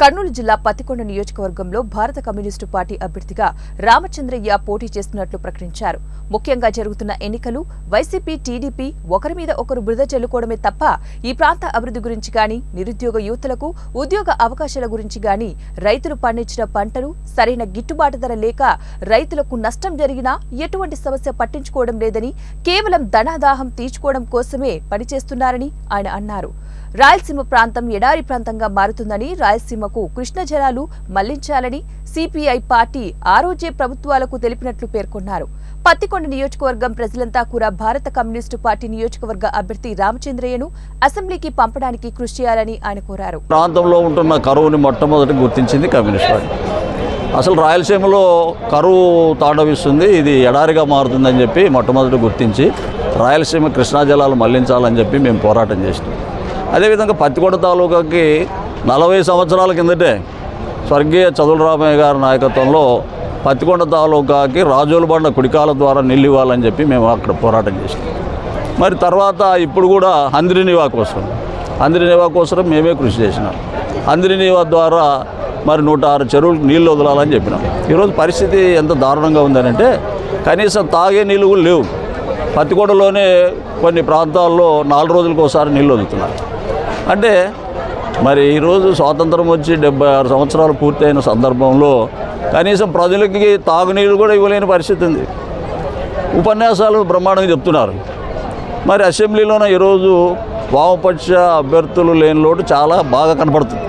కర్నూలు జిల్లా పత్తికొండ నియోజకవర్గంలో భారత కమ్యూనిస్టు పార్టీ అభ్యర్థిగా రామచంద్రయ్య పోటీ చేస్తున్నట్లు ప్రకటించారు. ముఖ్యంగా జరుగుతున్న ఎన్నికలు వైసీపీ టీడీపీ ఒకరి మీద ఒకరు బురద చెల్లుకోవడమే తప్ప ఈ ప్రాంత అభివృద్ధి గురించి గాని నిరుద్యోగ యువతులకు ఉద్యోగ అవకాశాల గురించి గాని రైతులు పండించిన పంటలు సరైన గిట్టుబాటు ధర లేక రైతులకు నష్టం జరిగినా ఎటువంటి సమస్య పట్టించుకోవడం లేదని కేవలం ధనాదాహం తీర్చుకోవడం కోసమే పనిచేస్తున్నారని ఆయన అన్నారు. రాయలసీమ ప్రాంతం ఎడారి ప్రాంతంగా మారుతుందని రాయలసీమకు కృష్ణ జలాలు మళ్ళించాలని సిపిఐ పార్టీ ఆరోజే ప్రభుత్వాలకు తెలిపినట్లు పేర్కొన్నారు. పత్తికొండ నియోజకవర్గం ప్రజలంతా కూడా భారత కమ్యూనిస్టు పార్టీ నియోజకవర్గ అభ్యర్థి రామచంద్రయ్యను అసెంబ్లీకి పంపడానికి కృషి చేయాలని ఆయన కోరారు. ప్రాంతంలో ఉంటున్న కరువుని మొట్టమొదటి గుర్తించింది కమ్యూనిస్ట్ పార్టీ. అసలు రాయలసీమలో కరువు తాండవిస్తుంది ఇది ఎడారిగా మారుతుందని చెప్పి మొట్టమొదటి గుర్తించి రాయలసీమ కృష్ణా జలాలు మళ్ళించాలని చెప్పి మేము పోరాటం చేసినాం. అదేవిధంగా పత్తికొండ తాలూకాకి నలభై సంవత్సరాల కిందటే స్వర్గీయ చదువులరామయ్య గారి నాయకత్వంలో పత్తికొండ తాలూకాకి రాజోలబండ కుడికాల ద్వారా నీళ్ళు ఇవ్వాలని చెప్పి మేము అక్కడ పోరాటం చేసాం మరి తర్వాత ఇప్పుడు కూడా హంద్రి నివా కోసం హంద్రి నివా కోసం మేమే కృషి చేసినాం. హంద్రి నివా ద్వారా మరి నూట ఆరు చెరువులకు నీళ్ళు వదలాలని చెప్పినాం. ఈరోజు పరిస్థితి ఎంత దారుణంగా ఉందనంటే కనీసం తాగే నీళ్ళు కూడా లేవు. పత్తికొండలోనే కొన్ని ప్రాంతాల్లో నాలుగు రోజులకు ఒకసారి నీళ్ళు వదులుతున్నారు. అంటే మరి ఈరోజు స్వాతంత్రం వచ్చి డెబ్బై ఆరు సంవత్సరాలు పూర్తయిన సందర్భంలో కనీసం ప్రజలకి తాగునీరు కూడా ఇవ్వలేని పరిస్థితి ఉంది. ఉపన్యాసాలు బ్రహ్మాండంగా చెప్తున్నారు. మరి అసెంబ్లీలోనే ఈరోజు వామపక్ష అభ్యర్థులు లేని లోటు చాలా బాగా కనపడుతుంది.